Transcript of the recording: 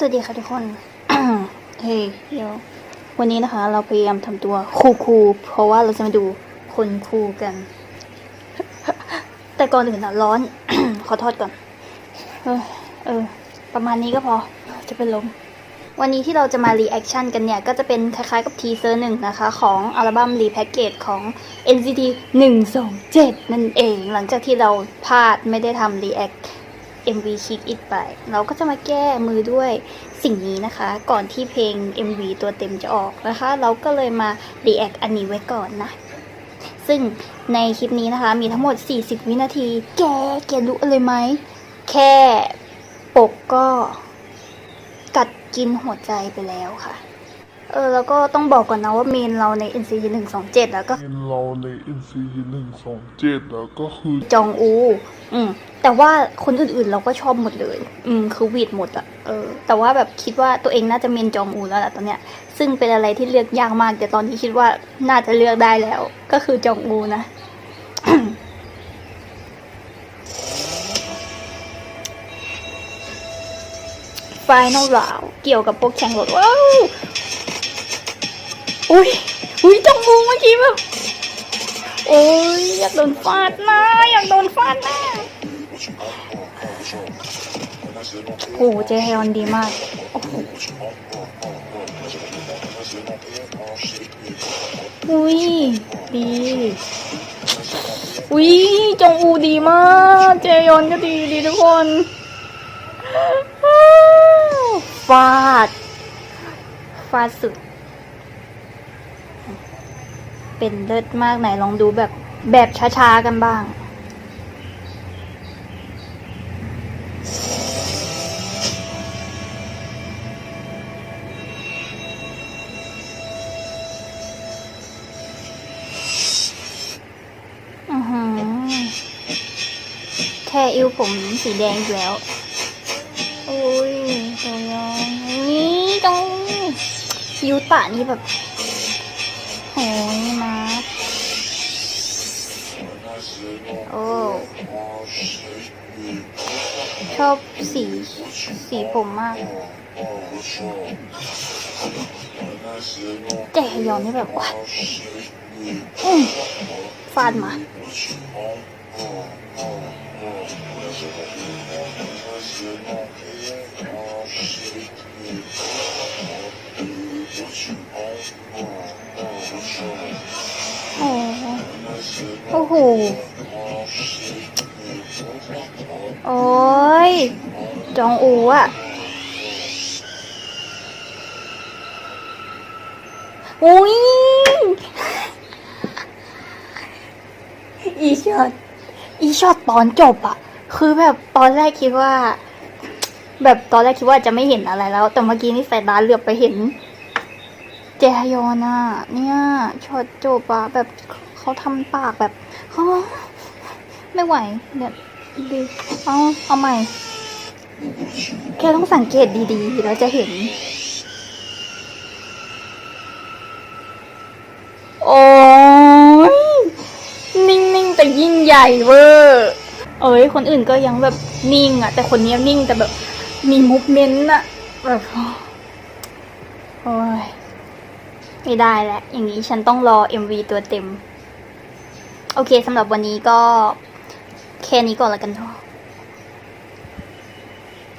สวัสดีค่ะทุกคน เฮ้ยเดี๋ยววันนี้นะคะ เราพยายามทำตัวคูลๆเพราะว่าเราจะมาดูคนคูลกัน แต่ก่อนอื่นอะร้อน ขอโทษก่อน เออเออ ประมาณนี้ก็พอ จะเป็นลม วันนี้ที่เราจะมารีแอคชั่นกันเนี่ย ก็จะเป็นคล้ายๆกับทีเซอร์หนึ่งนะคะ ของอัลบั้มรีแพ็กเกจของ NCT 127 นั่นเอง หลังจากที่เราพลาดไม่ได้ทำรีแอค MV Kick It ไปเราก็จะมาแก้มือด้วยสิ่งนี้นะคะ ก่อนที่เพลง MV ตัวเต็มจะออกนะคะ เราก็เลยมา react อันนี้ไว้ก่อนนะ ซึ่งในคลิปนี้นะคะ มีทั้งหมด 40 วินาที แกแกรู้อะไรไหม แค่ปกก็กัดกินหัวใจไปแล้วค่ะ เออแล้วก็ต้องบอกก่อนนะว่าเมนเราใน NCT 127แล้วก็เป็นเราใน NC หนึ่งสองเจ็ดแล้วก็คือจองอู อืมแต่ว่าคนอื่นๆเราก็ชอบหมดเลย อืมคือวีดหมดอะเออ แต่ว่าแบบคิดว่าตัวเองน่าจะเมนจองอูแล้วแหละตอนเนี้ย ซึ่งเป็นอะไรที่เลือกยากมาก แต่ตอนนี้คิดว่าน่าจะเลือกได้แล้ว ก็คือจองอูนะไฟนอลราวเกี่ยวกับพวกแข่งรถว้าว อุ้ยอุ้ยจองอูเมื่อกี้แบบ โอ้ยอยากโดนฟาดหน้าอยากโดนฟาดหน้าโอ้โหเจฮยอนดีมากอุ้ยดีอุ้ยจงอูดีมาก เจยอนก็ดีดีทุกคนฟาดฟาดสุด เป็นเลิศมากไหนลองดูแบบแบบช้าๆกันบ้างอือหือแค่อิ้วผมสีแดงอีกแล้ว โอ้ยตัวยองนี่ตรงยูตะนี่แบบ โอ้ยมาโอ้ชอบสีสีผมมากแต่ยอนนี่แบบว่าฟาดมา โอ้โห โอ้ย จองอูอะอุ้ย อีช็อต อีช็อตตอนจบอะคือแบบตอนแรกคิดว่า แบบตอนแรกคิดว่าจะไม่เห็นอะไรแล้ว แต่เมื่อกี้นี่สายตาเหลือบไปเห็น เจฮยอนอะเนี่ยช็อตจบอะแบบเขาทำปากแบบเขาไม่ไหวเนี่ยดีเอาเอาใหม่ แค่ต้องสังเกตดีๆ แล้วจะเห็น โอ้ยนิ่งๆ แต่ยิ่งใหญ่เวอร์เอ้ย คนอื่นก็ยังแบบนิ่งอะแต่คนนี้นิ่งแต่แบบมีมุกเมนต์อะแบบโอ้ย ไม่ได้แล้ว อย่างนี้ฉันต้องรอ MV ตัวเต็ม โอเคสำหรับวันนี้ก็แค่นี้ก่อนละกันเนาะ